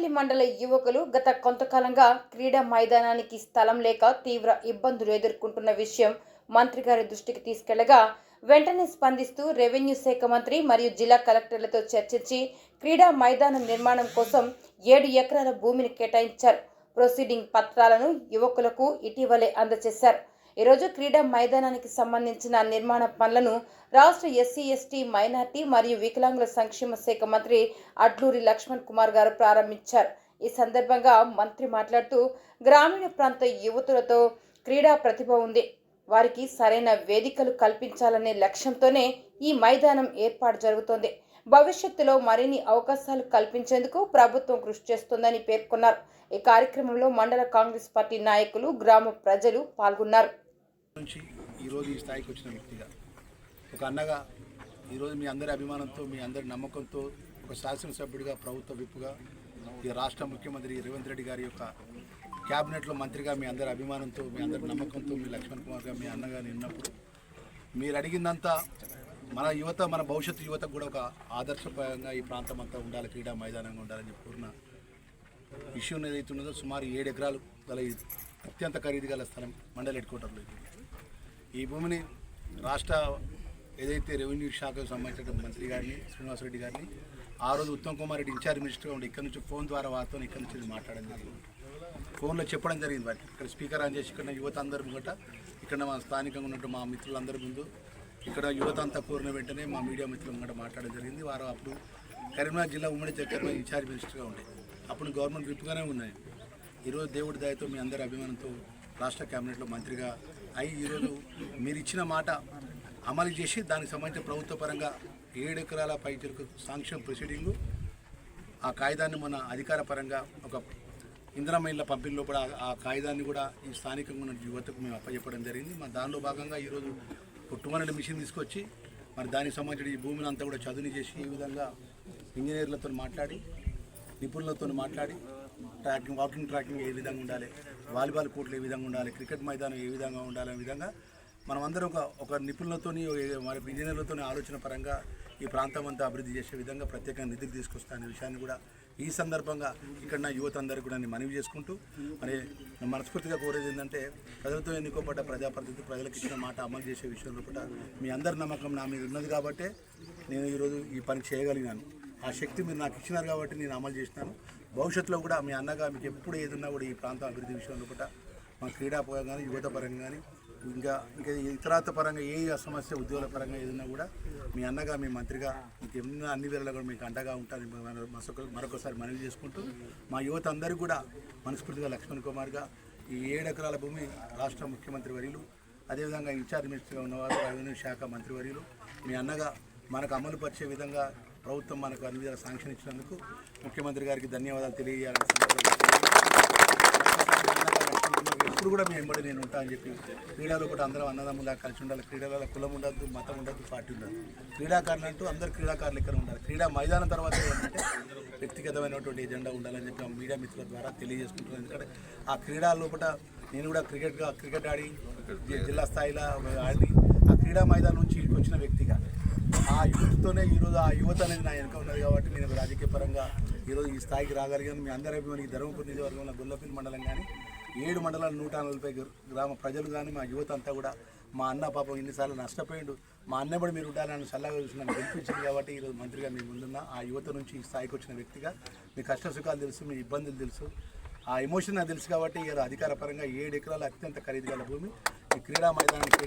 గొల్లపల్లి మండల యువకులు గత కొంతకాలంగా క్రీడా మైదానానికి స్థలం లేక తీవ్ర ఇబ్బందులు ఎదుర్కొంటున్న విషయం మంత్రి గారి దృష్టికి తీసుకెళ్ళగా వెంటనే స్పందిస్తూ రెవెన్యూ శాఖ మంత్రి మరియు జిల్లా కలెక్టర్లతో చర్చించి క్రీడా మైదానం నిర్మాణం కోసం ఏడు ఎకరాల భూమిని కేటాయించారు. ప్రొసీడింగ్ పత్రాలను యువకులకు ఇటీవలే అందజేశారు. ఈరోజు క్రీడా మైదానానికి సంబంధించిన నిర్మాణ పనులను రాష్ట్ర ఎస్సీ ఎస్టీ మైనార్టీ మరియు వికలాంగుల సంక్షేమ శాఖ మంత్రి అడ్లూరి లక్ష్మణ్ కుమార్ గారు ప్రారంభించారు. ఈ సందర్భంగా మంత్రి మాట్లాడుతూ గ్రామీణ ప్రాంత యువతులతో క్రీడా ప్రతిభ ఉంది. వారికి సరైన వేదికలు కల్పించాలనే లక్ష్యంతోనే ఈ మైదానం ఏర్పాటు జరుగుతోంది. భవిష్యత్తులో మరిన్ని అవకాశాలు కల్పించేందుకు ప్రభుత్వం కృషి చేస్తోందని పేర్కొన్నారు. ఈ కార్యక్రమంలో మండల కాంగ్రెస్ పార్టీ నాయకులు గ్రామ ప్రజలు పాల్గొన్నారు. నుంచి ఈరోజు ఈ స్థాయికి వచ్చిన వ్యక్తిగా ఒక అన్నగా ఈరోజు మీ అందరి అభిమానంతో మీ అందరి నమ్మకంతో ఒక శాసనసభ్యుడిగా ప్రభుత్వ విప్పుగా ఈ రాష్ట్ర ముఖ్యమంత్రి రేవంత్ రెడ్డి గారి యొక్క క్యాబినెట్లో మంత్రిగా మీ అందరి అభిమానంతో మీ అందరి నమ్మకంతో మీ లక్ష్మణ్ కుమార్ గారు మీ అన్నగా నిన్నప్పుడు మీరు అడిగిందంతా మన యువత మన భవిష్యత్తు యువతకు కూడా ఒక ఆదర్శప్రాయంగా ఈ ప్రాంతం అంతా ఉండాలి క్రీడా మైదానంగా ఉండాలని పూర్ణ ఇష్యూ ఏదైతే ఉన్నదో సుమారు ఏడు ఎకరాలు గల అత్యంత ఖరీదు గల స్థలం మండల హెడ్ క్వార్టర్లో ఇది. ఈ భూమిని రాష్ట్ర ఏదైతే రెవెన్యూ శాఖకు సంబంధించిన మంత్రి గారిని శ్రీనివాసరెడ్డి గారిని ఆ రోజు ఉత్తమ్ కుమార్ రెడ్డి ఇన్ఛార్జ్ మినిస్టర్గా ఉండి ఇక్కడ నుంచి ఫోన్ ద్వారా వారితో ఇక్కడ నుంచి మాట్లాడడం జరిగింది. ఫోన్లో చెప్పడం జరిగింది వారికి. ఇక్కడ స్పీకర్ ఆన్ చేసి ఇక్కడ యువత అందరి ముంగట ఇక్కడ మా స్థానికంగా ఉన్నట్టు మా మిత్రులందరి ముందు ఇక్కడ యువత అంతా కోరిన వెంటనే మా మీడియా మిత్రుల ముంగట మాట్లాడడం జరిగింది. వారు అప్పుడు కరీంనగర్ జిల్లా ఉమ్మడి కరీంనగర్ ఇన్ఛార్జ్ మినిస్టర్గా ఉండే. అప్పుడు గవర్నమెంట్ విప్పుగానే ఉన్నాయి. ఈరోజు దేవుడి దయతో మీ అందరి అభిమానంతో రాష్ట్ర కేబినెట్లో మంత్రిగా అవి ఈరోజు మీరు ఇచ్చిన మాట అమలు చేసి దానికి సంబంధించిన ప్రభుత్వ పరంగా ఏడు ఎకరాల పై చెరుకు సాంక్షన్ ప్రొసీడింగు. ఆ కాగితాన్ని మన అధికార పరంగా ఒక ఇందిరమ్మ పంపిణీ లోపల ఆ- కాగితాన్ని కూడా ఈ స్థానికంగా ఉన్న యువతకు మేము అప్పచెప్పడం జరిగింది. మరి దానిలో భాగంగా ఈరోజు పుట్టుమనడి మిషన్ తీసుకొచ్చి మరి దానికి సంబంధించిన ఈ భూమిని అంతా కూడా చదువుని చేసి ఈ విధంగా ఇంజనీర్లతో మాట్లాడి నిపుణులతో మాట్లాడి ట్రాకింగ్ వాకింగ్ ట్రాకింగ్ ఏ విధంగా ఉండాలి వాలీబాల్ కోర్టులు ఏ విధంగా ఉండాలి క్రికెట్ మైదానం ఏ విధంగా ఉండాలి అనే విధంగా మనం అందరం ఒక ఒక నిపుణులతోని మరి ఇంజనీర్లతో ఆలోచన పరంగా ఈ ప్రాంతం అంతా అభివృద్ధి చేసే విధంగా ప్రత్యేకంగా నిధులు తీసుకొస్తా అనే విషయాన్ని కూడా ఈ సందర్భంగా ఇక్కడ నా యువత అందరికీ కూడా నేను మనవి చేసుకుంటూ మరి మనస్ఫూర్తిగా కోరేది ఏంటంటే ప్రజలతో ఎన్నుకోబడ్డ ప్రజాప్రతినిధి ప్రజలకు ఇచ్చిన మాట అమలు చేసే విషయంలో కూడా మీ అందరి నమ్మకం నా మీద ఉన్నది కాబట్టే నేను ఈరోజు ఈ పని చేయగలిగాను. ఆ శక్తి మీరు నాకు ఇచ్చినారు కాబట్టి నేను అమలు చేసినాను. భవిష్యత్తులో కూడా మీ అన్నగా మీకు ఎప్పుడు ఏదన్నా కూడా ఈ ప్రాంతం అభివృద్ధి విషయంలో కూడా మా క్రీడా పరంగా కానీ యువత పరంగా కానీ ఇంకా ఇంకా ఇతరాత పరంగా ఏ సమస్య ఉద్యోగాల పరంగా ఏదన్నా కూడా మీ అన్నగా మీ మంత్రిగా మీకు ఎన్నో అన్ని వేళలో కూడా మీకు అండగా ఉంటాను మరొకసారి మనవి చేసుకుంటూ మా యువత అందరికీ కూడా మనస్ఫూర్తిగా లక్ష్మణ్ కుమార్గా ఈ ఏడు ఎకరాల భూమి రాష్ట్ర ముఖ్యమంత్రి వర్యులు అదేవిధంగా ఇన్ఛార్జ్ మినిస్టర్గా ఉన్నవారు రెవెన్యూ శాఖ మంత్రి వర్యులు మీ అన్నగా మనకు అమలు పరిచే విధంగా ప్రభుత్వం మనకు అన్ని విధాల శాంక్షన్ ఇచ్చినందుకు ముఖ్యమంత్రి గారికి ధన్యవాదాలు తెలియజేయాలని ఎప్పుడు కూడా మేము వెంబడి నేను ఉంటా అని చెప్పి క్రీడలో కూడా అందరం అన్నదమ్ములా కలిసి ఉండాలి. క్రీడలలో కులం ఉండద్దు మతం ఉండద్దు పార్టీ ఉండదు క్రీడాకారులు అంటూ అందరు క్రీడాకారులు ఇక్కడ ఉండాలి. క్రీడా మైదానం తర్వాత ఏంటంటే వ్యక్తిగతమైనటువంటి ఎజెండా ఉండాలని చెప్పి మీడియా మిత్రుల ద్వారా తెలియజేసుకుంటున్నాను. ఎందుకంటే ఆ క్రీడా లోపల నేను కూడా క్రికెట్గా క్రికెట్ ఆడి జిల్లా స్థాయిలో ఆడి క్రీడా మైదానం నుంచి ఇక్కడికి వచ్చిన వ్యక్తిగా. ఆ యూత్తోనే ఈరోజు ఆ యువత అనేది నా వెనక ఉన్నది కాబట్టి నేను రాజకీయ పరంగా ఈరోజు ఈ స్థాయికి రాగలిగాను. మీ అందరి అభిమానికి ధర్మపురి నియోజకవర్గంలో గొల్లపల్లి మండలం కానీ ఏడు మండలాల నూట నలభై గ్రామ ప్రజలు కానీ మా యువత అంతా కూడా మా అన్న పాపం ఇన్నిసార్లు నష్టపోయిండు. మా అన్నబడి మీరు ఉండాలని సలహా చూసి నన్ను గెలిపించింది కాబట్టి ఈరోజు మంత్రిగా మీ ముందున్న ఆ యువత నుంచి ఈ స్థాయికి వచ్చిన వ్యక్తిగా మీ కష్ట సుఖాలు తెలుసు మీ ఇబ్బందులు తెలుసు. ఆ ఎమోషన్ నాకు తెలుసు కాబట్టి ఇలా అధికార పరంగా ఏడు ఎకరాలు అత్యంత ఖరీదు గల భూమి ఈ క్రీడా మైదానానికి